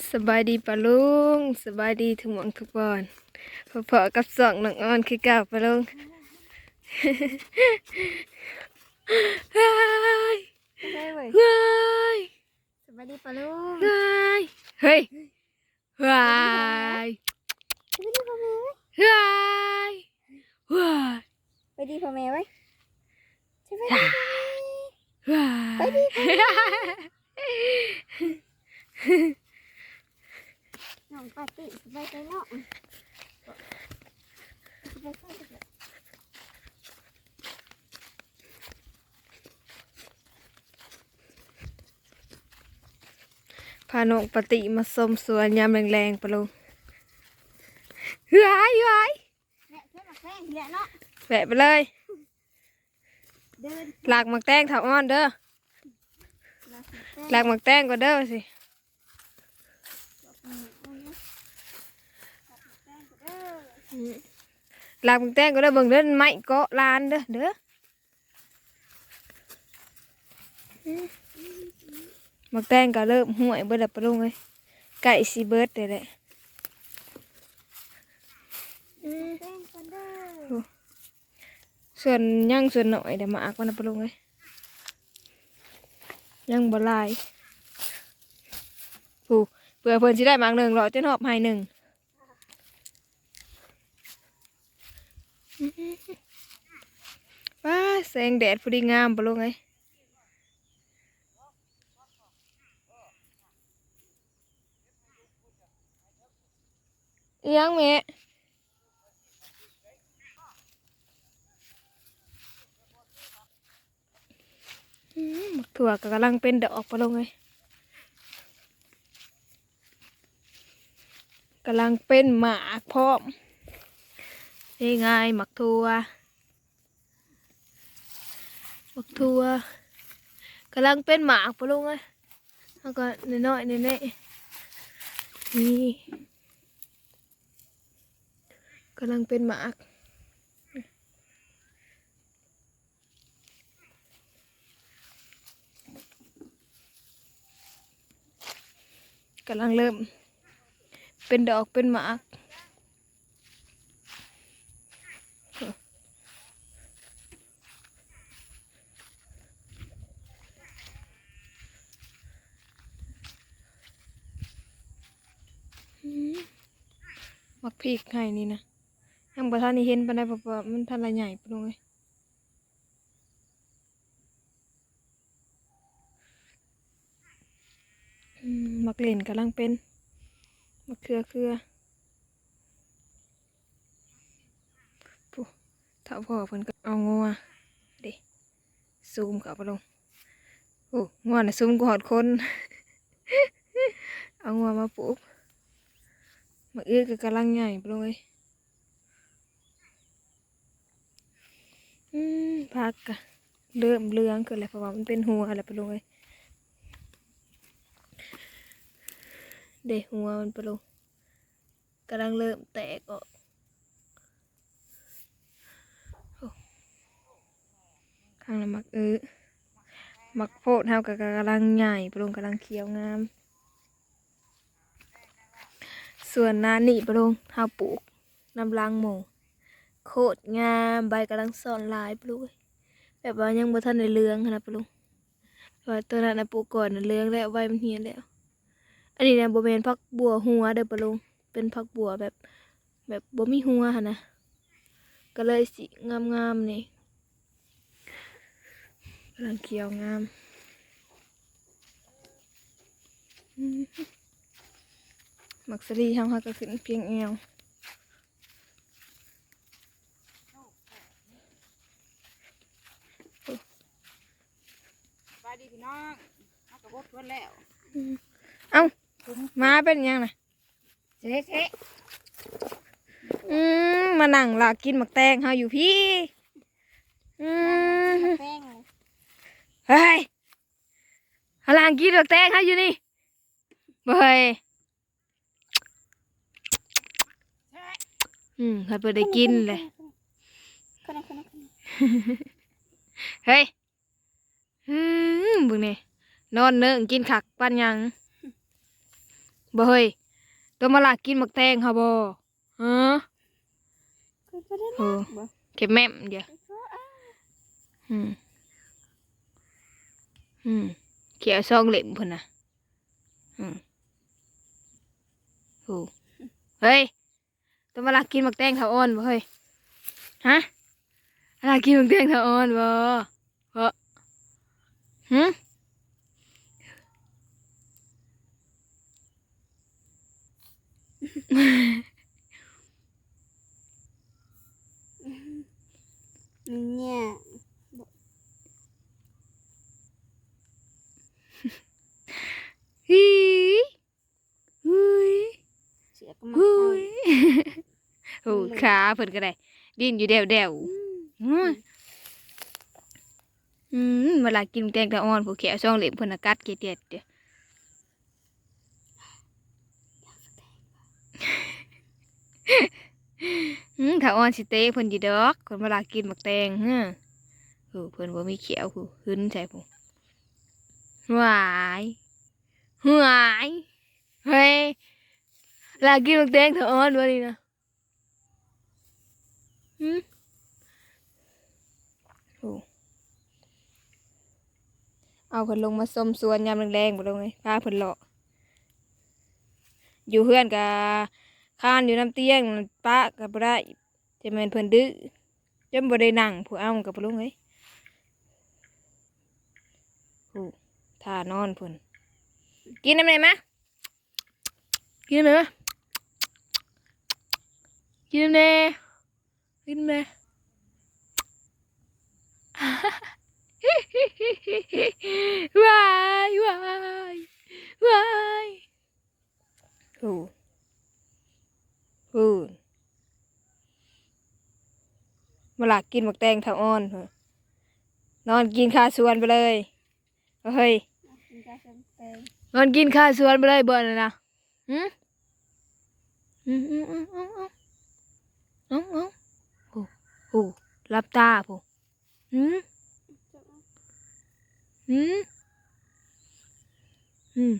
สบายดีปะลุงสบายดีทุกหมองทุกบอนพอๆกับสองน้องออนคือเก่าปะลุงเฮ้ยได้เว้ยเฮ้ยสวัสดีปะลุงเฮ้ยเฮ้ยเฮ้ยสวัสดีพ่อแม่ไว้เฮ้ยเฮ้ยไปดีพ่อแม่ไว้สวัสดีเฮ้ยไปดีน้อ งปาร์ตี้สบายใจเนาะสบายใจจังเลยพาน้องปฏิมาสมสวนยามแรงๆปะลุงเฮ้ยเฮ้ยแม่เพื่อนมาแกล้งทีละเนาะแวะไปเลยเดินหลากหมักแตงถับอ้อนเด้อมาสิหลากหมักแตงก็เด้อสิ หลากหมักแตงก็เด้อเบิ่งเด้อไม้เกาะลานเด้อเด้อหมักแตงก็เริ่มห่วยเบิดแล้วปะลุงเอ้ยไก่สีเบิดเลยแหละ แกล้งกันเด้อ ส่วน ว้าแสงแดดพอดีงามปะลุงไงยังแม่หมักถั่วกำลังเป็นดอกปะลงไงกำลังเป็นหมากพร้อมนี่ไงหมักถั่ว หมักถั่วกำลังเป็นหมากปะลุงเอ้ยแล้วก็น้อยๆนี่ๆนี่กำลังเป็นหมากกำลังเริ่ม เป็นดอกเป็นหมากอืม มักพริกให้นี่นะยังบ่ทันได้เห็นปานใดเพราะว่ามันทันละใหญ่ปานลงเลยอืมมักเล่นกำลังเป็นมักเครือเครือปุ๊ถ้าพ่อเพิ่นก็เอางัวด้ซูมเข้าไปลงโอ้งัวน่ะซูมกว่าหอดคน เอางัวมาปลูก มาอื้อก็กำลังใหญ่ไปลงเลยอืมพักกะเริ่มเลืองขึ้นแล้วเพราะว่ามันเป็นหัวแล้วไปลงเลยเด็กหัวมันไปลงกำลังเริ่มแตกออกข้างละมักเออมักโพดเฮากับกำลังใหญ่ไปลงกำลังเขียวงาม ส่วนนานี่ปลงเฮาปลูกน้ำลังหมูโคตรงามใบกำลังซ่อนลายปลงเว้ยแบบว่ายังบ่ทันได้เหลืองขนาดปลงแต่ว่าตัวนั้นนะปลูกก่อนน่ะเหลืองแล้วใบมันเหี่ยแล้ว อันนี้นะบแมนพักบัวหัวเด้อปลุงเป็นพักบัวแบบ แบบบ่มีหัวหั่นนะก็เลยสิงามๆนี่กำลังเขียวงามอื มมักสลีทำให้ก็ขึ้นเพียงเอวสบายดีพี่น้องเอากระบอกเพื่อนแล้ว เอ้า มาเป็นยังนะเจ๊เจ๊อืมมานั่งลากกินหมักแตงเฮาอยู่พี่ อืมแป้งเลยเฮ้ยหาลางกินหมักแตงเฮาอยู่นี่เฮ้ย อืมให้เปิดได้กินเลยคนนั้นคนนั้นคนนั้นเฮ้ยอืมบึงนี่นอนเนิ่งกินขักปันหยังบ่เฮ้ยตัวมาลากกินหมักแตงค่ะบ่ฮะคือบ่ได้โอ้บ่เก็บแม่มเดี๋ยวคืออะอืมอืมเขียวซองเหล็มพุ่นน่ะอืมโอ้เฮ้ย ตัวมาลากินหมักแตงเถาอ่อนบ่เฮ้ยฮะลากินหมักแตงเถาอ่อนบ่บ่หึเนี่ย ฮีหุย เสียก็มา หุ เอา ยโอ้ ขาเพิ่นก็ได้ ดิ้นอยู่เดวเดวๆอืมอืมเวลากินแตงตะอ่อนผู้แขวช่องเหล็มเพิ่นน่ะกัดเกลียดเด้ออืมถ้าอ่อนสิเตะเพิ่นอยู่ดอกคนเวลากินหมักแตงฮะโอ้เพิ่นบ่มีเขียวผู้หึนใส่ผู้หวายหวายเฮ้ยเวลากินหมักแตงถ้าอ่อนบ่นี่นะ หืมโอ้เอาเพิ่นลงมาส้มสวนยามแรงๆบ่ลงเลยพาเพิ่นเลาะ อยู่เฮือนกะคานอยู่น้ำเตี้ยงป้ากับบ่ได้จะแม่นเพิ่อนดื้อจนบ่ได้นั่งผู้เอากับบ่ลงเอ้ยโอ้ท่านอนเพิ่นกินน้ำไหนมะกินน้ำไหนมะกินน้ำไหน กินน้ำไหนว้ายว้ายว้ายโอ้โอ้เวลากินหมักแตงเท่าอ่อนเถอะนอนกินข้าวสวนไปเลยเฮ้ยกินกาแฟเต็มนอนกินข้าวสวนไปเลยเบิร์นนะหืมอืมอืมอืมอืมอืมอืมอืมโอ้ โอ้รับตาผู้หืมอืมอืม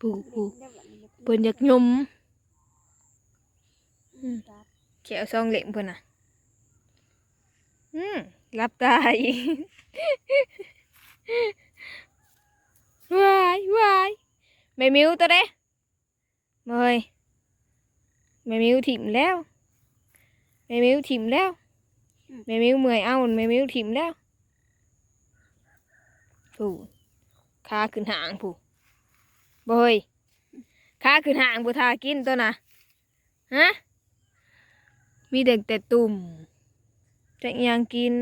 ปูปูเดี๋ยววันนี้จะเพิ่นอยากยุ่มครับแขวซองเหล็มเพิ่นน่ะอืมรับตาอีกวายวายแม่มิวตัวเด้เมยแม่มิวถิ่มแล้วแม่มิวถิ่มแล้ว แม่มิวเมื่อยเอาแม่มิวถิ่มแล้วผู้ขาขึ้นหางผู้บ่เฮ้ยขาขึ้นหางผู้ทากินตัวน่ะฮะมีเด็กแต่ตุ่มจะอิหยังกิน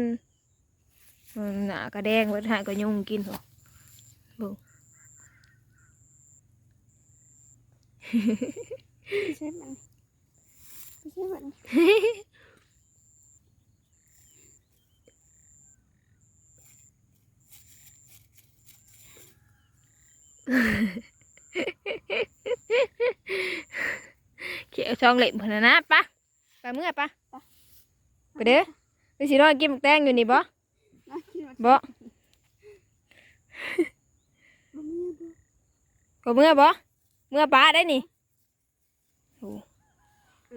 อืมหน้ากระแดงไว้หาก็ยุงกินหัวไม่ใช่มันไม่ใช่มั เขียวช่องเหล็มพนนะปะไปเมื่อปะไปเด้อไปสิรอกินหมักแตงอยู่นี่บ่น่ากินมากบ่บ่มีบ่ก็เมื่อบ่เมื่อป้าได้นี่โอ้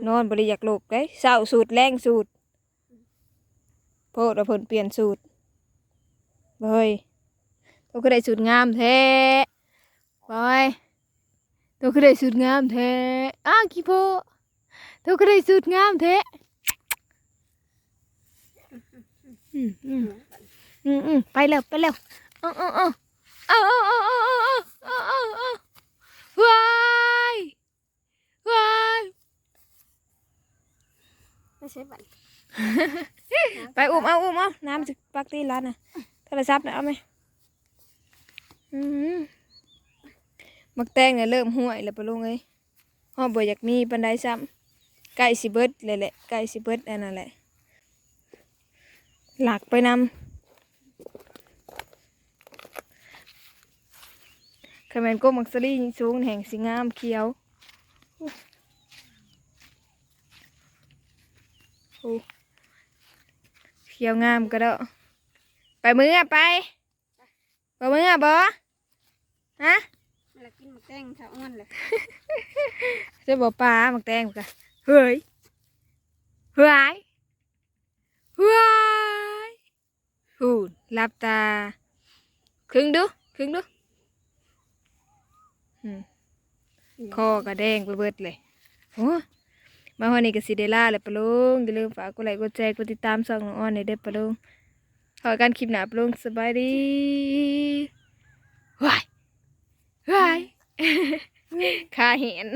นอนบริอยากลูกได้เศร้าสูตรแรงสูตรโพดว่าเพิ่นเปลี่ยนสูตรบ่เฮ้ยตัวก็ได้สูตรงามแท้ บอยตัวก็ได้สูตรงามแท้อ้าวกี่โพตัวก็ได้สูตรงามแท้อืมอืมอืมอืมไปเร็วไปเร็วเอาเอาเอาเอาเอาเอาเอาเอาเอาเอาเอาว้ายว้ายไม่ใช่มันไปอุ้มเอาอุ้มเอาน้ำจะปักตีร้านน่ะโทรศัพท์น่ะเอาไหมอืม มักแตงเนี่ยเริ่มห่วยแล้วปะลุงเอ้ยห้อบ่อยากมีปันไดซ้ำใกล้สิเบิดเลยแหละใกล้สิเบิดอันนั้นแหละ หลักไปนำคาแมนโก้มักซรี่สูงแห่งสีงามเขียวโอ้เขียวงามก็ได้ไปมือไปไปมือบ่ฮะ ตแต่งขาอ้วนเลยจะบอกปลาหมักแตงกะเฮ้ยเฮ้ยเฮ้ยหูหลับตาครึ่งดูครึ่งดูคอกระแดงไปเบิดเลยโอ้มาวันนี้ก็สิเดล่าเลยปะลุงอย่าลืมฝากกดไลค์กดแชร์กดติดตามช่องน้องอ้อนในเด้อปะลุงขอการคลิปหนาปะลุงสบายดีว้ายว้าย ขาเห็น